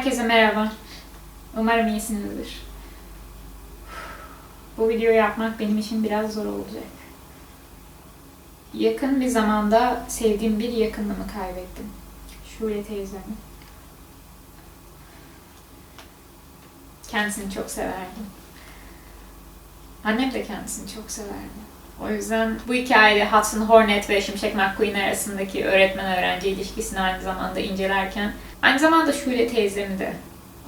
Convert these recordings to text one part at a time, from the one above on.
Herkese merhaba. Umarım iyisinizdir. Bu videoyu yapmak benim için biraz zor olacak. Yakın bir zamanda sevdiğim bir yakınımı kaybettim. Şule teyzemi. Kendisini çok severdim. Annem de kendisini çok severdi. O yüzden bu hikayede Hudson Hornet ve Şimşek McQueen arasındaki öğretmen-öğrenci ilişkisini aynı zamanda incelerken aynı zamanda Şule teyzemi de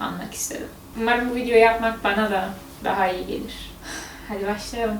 anmak istedim. Umarım bu videoyu yapmak bana da daha iyi gelir. Hadi başlayalım.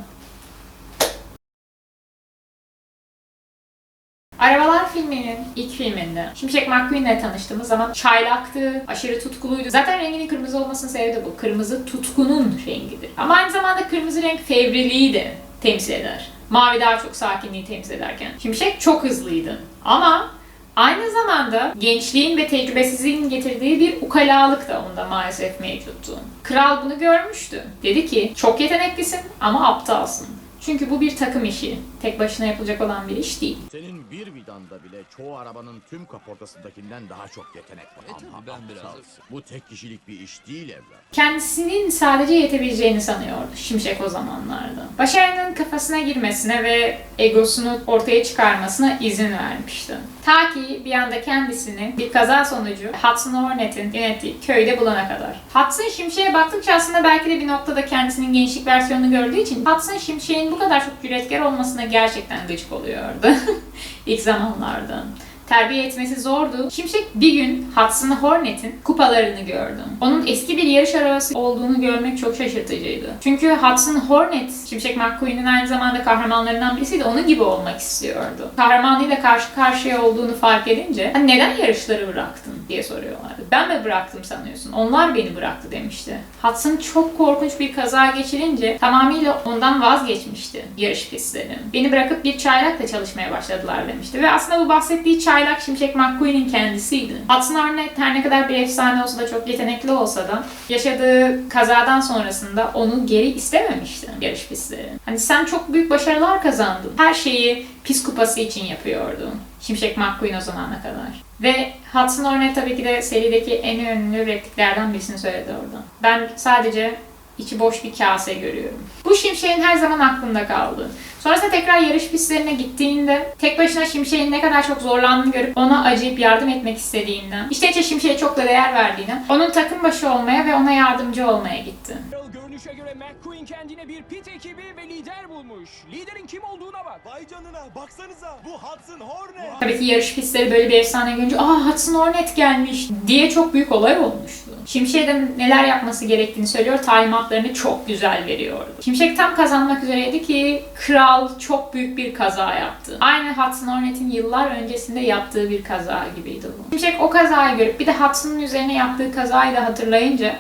Arabalar filminin ilk filminde Şimşek McQueen'le tanıştığımız zaman çaylaktı, aşırı tutkuluydu. Zaten renginin kırmızı olmasının sebebi bu. Kırmızı tutkunun rengidir. Ama aynı zamanda kırmızı renk fevriliği de temsil eder. Mavi daha çok sakinliği temsil ederken. Şimşek çok hızlıydı. Ama aynı zamanda gençliğin ve tecrübesizliğin getirdiği bir ukalalık da onda maalesef mevcuttu. Kral bunu görmüştü. Dedi ki çok yeteneklisin ama aptalsın. Çünkü bu bir takım işi. Tek başına yapılacak olan bir iş değil. Senin bir vidanda bile çoğu arabanın tüm kaportasındakinden daha çok yetenek var. E tabii Ama ben biraz-. Bu tek kişilik bir iş değil evlat. Kendisinin sadece yetebileceğini sanıyordu Şimşek o zamanlarda. Başarının kafasına girmesine ve egosunu ortaya çıkarmasına izin vermişti. Ta ki bir anda kendisini bir kaza sonucu Hudson Hornet'in yönettiği köyde bulana kadar. Hudson Şimşek'e baktıkça aslında belki de bir noktada kendisinin gençlik versiyonunu gördüğü için Hudson Şimşek'in bu kadar çok cüretkar olmasına gerçekten gıcık oluyordu. İlk zamanlarda. Terbiye etmesi zordu. Şimşek bir gün Hudson Hornet'in kupalarını gördüm. Onun eski bir yarış arabası olduğunu görmek çok şaşırtıcıydı. Çünkü Hudson Hornet, Şimşek McQueen'in aynı zamanda kahramanlarından birisiydi. Onun gibi olmak istiyordu. Kahramanıyla karşı karşıya olduğunu fark edince "Ha, neden yarışları bıraktın diye soruyorlardı. Ben mi bıraktım sanıyorsun? Onlar beni bıraktı demişti. Hudson çok korkunç bir kaza geçirince tamamıyla ondan vazgeçmişti yarış pistleri. Beni bırakıp bir çaylakla çalışmaya başladılar demişti. Ve aslında bu bahsettiği çaylak Şimşek McQueen'in kendisiydi. Hudson Hornet her ne kadar bir efsane olsa da çok yetenekli olsa da yaşadığı kazadan sonrasında onu geri istememişti yarış pistleri. Hani sen çok büyük başarılar kazandın. Her şeyi pis kupası için yapıyordu. Şimşek McQueen o zamana kadar. Ve Hudson Hornet tabii ki de serideki en ünlü repliklerden birisini söyledi orada. Ben sadece içi boş bir kase görüyorum. Bu Şimşek'in her zaman aklında kaldı. Sonrasında tekrar yarış pistlerine gittiğinde tek başına Şimşek'in ne kadar çok zorlandığını görüp ona acıyıp yardım etmek istediğinden, işte içe Şimşek'e çok da değer verdiğinden onun takım başı olmaya ve ona yardımcı olmaya gitti. Görünüşe göre McQueen kendine bir pit ekibi ve lider bulmuş. Liderin kim olduğuna bak. Vay canına baksanıza bu Hudson Hornet. Tabii ki yarış pistleri böyle bir efsane görünce ''Aa Hudson Hornet gelmiş'' diye çok büyük olay olmuştu. Şimşek'e de neler yapması gerektiğini söylüyor, talimatlarını çok güzel veriyordu. Şimşek tam kazanmak üzereydi ki kral çok büyük bir kaza yaptı. Aynı Hudson Hornet'in yıllar öncesinde yaptığı bir kaza gibiydi bu. Şimşek o kazayı görüp bir de Hudson'ın üzerine yaptığı kazayı da hatırlayınca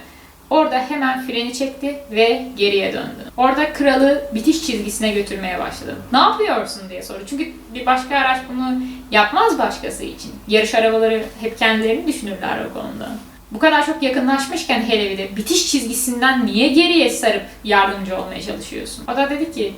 Orada hemen freni çekti ve geriye döndü. Orada kralı bitiş çizgisine götürmeye başladı. Ne yapıyorsun diye sordu. Çünkü bir başka araç bunu yapmaz başkası için. Yarış arabaları hep kendilerini düşünürler o konuda. Bu kadar çok yakınlaşmışken hele bir de bitiş çizgisinden niye geriye sarıp yardımcı olmaya çalışıyorsun? O da dedi ki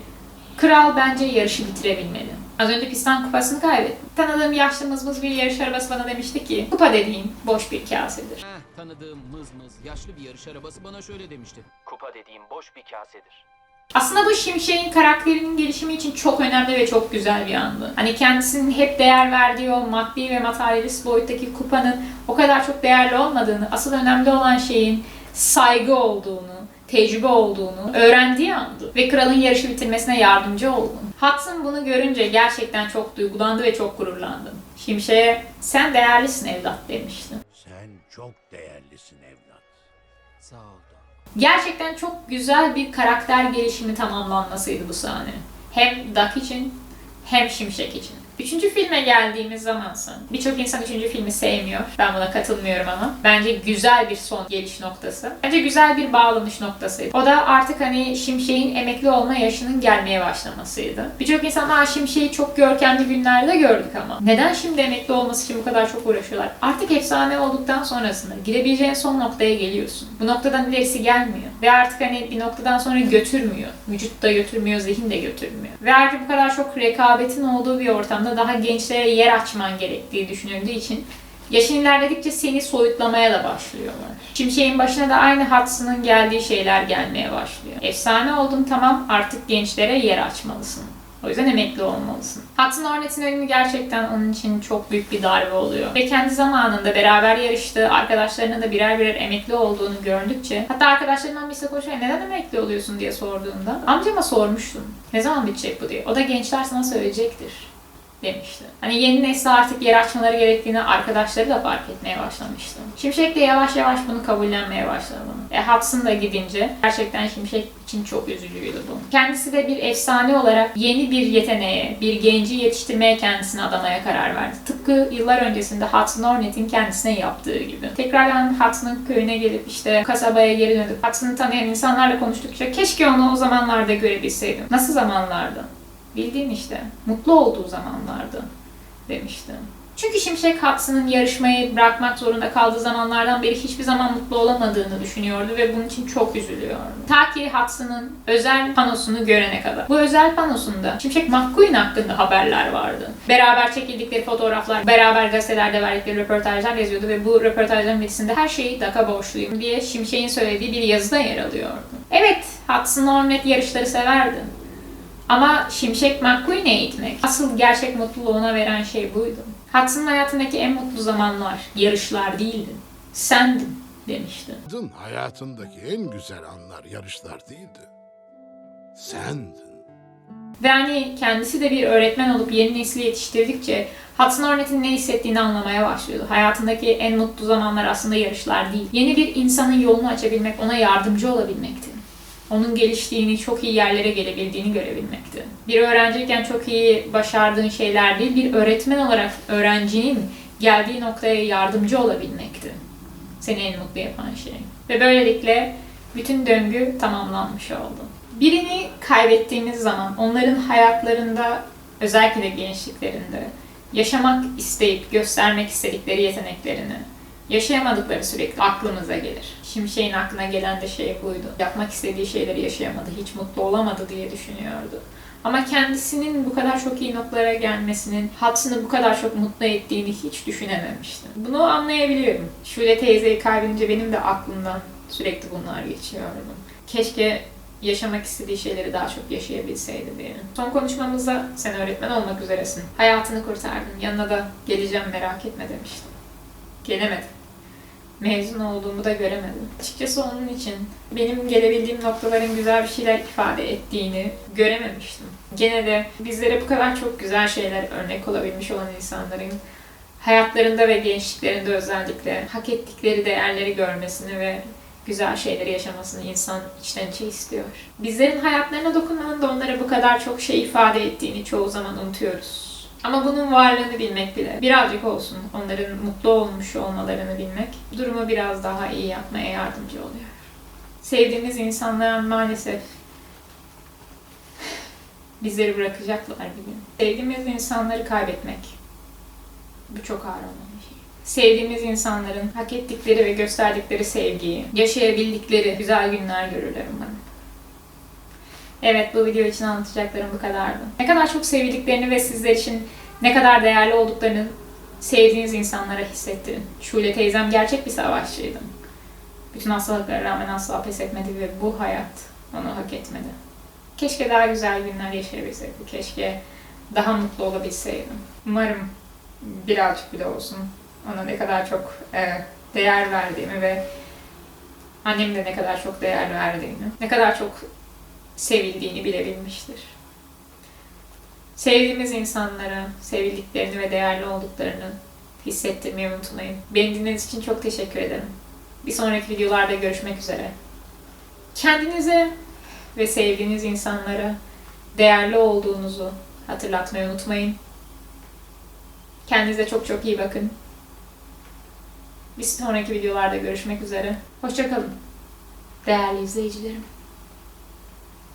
kral bence yarışı bitirebilmeli. Az önce pistan kupasını kaybetti. Tanıdığım yaşlı mızmız bir yarış arabası bana demişti ki kupa dediğin boş bir kasedir. Heh, tanıdığım mız mız yaşlı bir yarış arabası bana şöyle demişti. Kupa dediğim boş bir kasedir. Aslında bu Şimşek'in karakterinin gelişimi için çok önemli ve çok güzel bir andı. Hani kendisinin hep değer verdiği o maddi ve materyalist boyuttaki kupanın o kadar çok değerli olmadığını, asıl önemli olan şeyin saygı olduğunu, tecrübe olduğunu öğrendiği andı. Ve kralın yarışı bitirmesine yardımcı oldu. Hudson bunu görünce gerçekten çok duygulandı ve çok gururlandı. Şimşek'e sen değerlisin evlat demişti. Sen çok değerlisin evlat. Sağ ol. Gerçekten çok güzel bir karakter gelişimi tamamlanmasıydı bu sahne. Hem Duck için hem Şimşek için. Üçüncü filme geldiğimiz zamansa birçok insan üçüncü filmi sevmiyor. Ben buna katılmıyorum ama. Bence güzel bir son geliş noktası. Bence güzel bir bağlanış noktasıydı. O da artık hani Şimşek'in emekli olma yaşının gelmeye başlamasıydı. Birçok insan Aa, Şimşek'i çok görkemli günlerde gördük ama. Neden şimdi emekli olması için bu kadar çok uğraşıyorlar? Artık efsane olduktan sonrasında gidebileceğin son noktaya geliyorsun. Bu noktadan ilerisi gelmiyor. Ve artık hani bir noktadan sonra götürmüyor. Vücut da götürmüyor, zihin de götürmüyor. Ve artık bu kadar çok rekabetin olduğu bir ortamda daha gençlere yer açman gerektiği düşünüldüğü için Yaşın ilerledikçe seni soyutlamaya da başlıyorlar. Şimşek'in başına da aynı Hudson'ın geldiği şeyler gelmeye başlıyor. Efsane oldun tamam artık gençlere yer açmalısın. O yüzden emekli olmalısın. Hudson Hornet'in ölümü gerçekten onun için çok büyük bir darbe oluyor. Ve kendi zamanında beraber yarıştığı arkadaşlarının da birer birer emekli olduğunu gördükçe hatta arkadaşlarından birisi koşuyor neden emekli oluyorsun diye sorduğunda amcama sormuştum. Ne zaman bitecek bu diye. O da gençler sana söyleyecektir demişti. Hani yeni nesle artık yer açmaları gerektiğini arkadaşları da fark etmeye başlamıştı. Şimşek de yavaş yavaş bunu kabullenmeye başladı. E, Hudson da gidince gerçekten Şimşek için çok üzücüydü bu. Kendisi de bir efsane olarak yeni bir yeteneğe, bir genci yetiştirmeye kendisini adamaya karar verdi. Tıpkı yıllar öncesinde Hudson Hornet'in kendisine yaptığı gibi. Tekrardan Hudson'ın köyüne gelip işte kasabaya geri dönüp Hudson'ı tanıyan insanlarla konuştukça keşke onu o zamanlarda görebilseydim. Nasıl zamanlarda? Bildiğin işte mutlu olduğu zamanlardı demişti. Çünkü Şimşek Hudson'ın yarışmayı bırakmak zorunda kaldığı zamanlardan beri hiçbir zaman mutlu olamadığını düşünüyordu ve bunun için çok üzülüyordu. Ta ki Hudson'ın özel panosunu görene kadar. Bu özel panosunda Şimşek McQueen hakkında haberler vardı. Beraber çekildikleri fotoğraflar, beraber gazetelerde verdikleri röportajlar yazıyordu ve bu röportajların birisinde her şeyi Daka borçluyum diye Şimşek'in söylediği bir yazıda yer alıyordu. Evet, Hudson Hornet yarışları severdi. Ama Şimşek McQueen'e eğitmek asıl gerçek mutluluğuna veren şey buydu. Hudson'ın hayatındaki en mutlu zamanlar yarışlar değildi. Sendin demişti. Dın hayatındaki en güzel anlar yarışlar değildi. Sendin. Ve hani kendisi de bir öğretmen olup yeni nesli yetiştirdikçe Hudson Hornet'in ne hissettiğini anlamaya başlıyordu. Hayatındaki en mutlu zamanlar aslında yarışlar değil. Yeni bir insanın yolunu açabilmek, ona yardımcı olabilmekti. Onun geliştiğini, çok iyi yerlere gelebildiğini görebilmekti. Bir öğrenciyken çok iyi başardığın şeyler değil, bir öğretmen olarak öğrencinin geldiği noktaya yardımcı olabilmekti. Seni en mutlu yapan şey. Ve böylelikle bütün döngü tamamlanmış oldu. Birini kaybettiğimiz zaman onların hayatlarında özellikle de gençliklerinde yaşamak isteyip göstermek istedikleri yeteneklerini yaşayamadıkları sürekli aklımıza gelir. Şimşek'in aklına gelen de şey buydu. Yapmak istediği şeyleri yaşayamadı, hiç mutlu olamadı diye düşünüyordu. Ama kendisinin bu kadar çok iyi noktalara gelmesinin Hudson'ı bu kadar çok mutlu ettiğini hiç düşünememiştim. Bunu anlayabiliyorum. Şule teyzeyi kaybedince benim de aklımdan sürekli bunlar geçiyordu. Keşke yaşamak istediği şeyleri daha çok yaşayabilseydi diye. Son konuşmamızda sen öğretmen olmak üzeresin. Hayatını kurtardın. Yanına da geleceğim merak etme demiştim. Gelemedim. Mezun olduğumu da göremedim. Açıkçası onun için benim gelebildiğim noktaların güzel bir şeyler ifade ettiğini görememiştim. Gene de bizlere bu kadar çok güzel şeyler örnek olabilmiş olan insanların hayatlarında ve gençliklerinde özellikle hak ettikleri değerleri görmesini ve güzel şeyleri yaşamasını insan içten içe istiyor. Bizlerin hayatlarına dokunmanın da onlara bu kadar çok şey ifade ettiğini çoğu zaman unutuyoruz. Ama bunun varlığını bilmek bile, birazcık olsun onların mutlu olmuş olmalarını bilmek, durumu biraz daha iyi yapmaya yardımcı oluyor. Sevdiğimiz insanlar maalesef bizleri bırakacaklar bir gün. Sevdiğimiz insanları kaybetmek, bu çok ağır olan bir şey. Sevdiğimiz insanların hak ettikleri ve gösterdikleri sevgiyi, yaşayabildikleri güzel günler görürler umarım. Evet bu video için anlatacaklarım bu kadardı. Ne kadar çok sevildiklerini ve sizler için ne kadar değerli olduklarını sevdiğiniz insanlara hissettirin. Şule teyzem gerçek bir savaşçıydı. Bütün hastalıklara rağmen asla pes etmedi ve bu hayat onu hak etmedi. Keşke daha güzel günler yaşayabilseydim. Keşke daha mutlu olabilseydim. Umarım birazcık bile olsun ona ne kadar çok e, değer verdiğimi ve annem de ne kadar çok değer verdiğini, ne kadar çok sevildiğini bilebilmiştir. Sevdiğimiz insanlara sevildiklerini ve değerli olduklarını hissettirmeyi unutmayın. Beni dinlediğiniz için çok teşekkür ederim. Bir sonraki videolarda görüşmek üzere. Kendinize ve sevdiğiniz insanlara değerli olduğunuzu hatırlatmayı unutmayın. Kendinize çok çok iyi bakın. Bir sonraki videolarda görüşmek üzere. Hoşçakalın. Değerli izleyicilerim.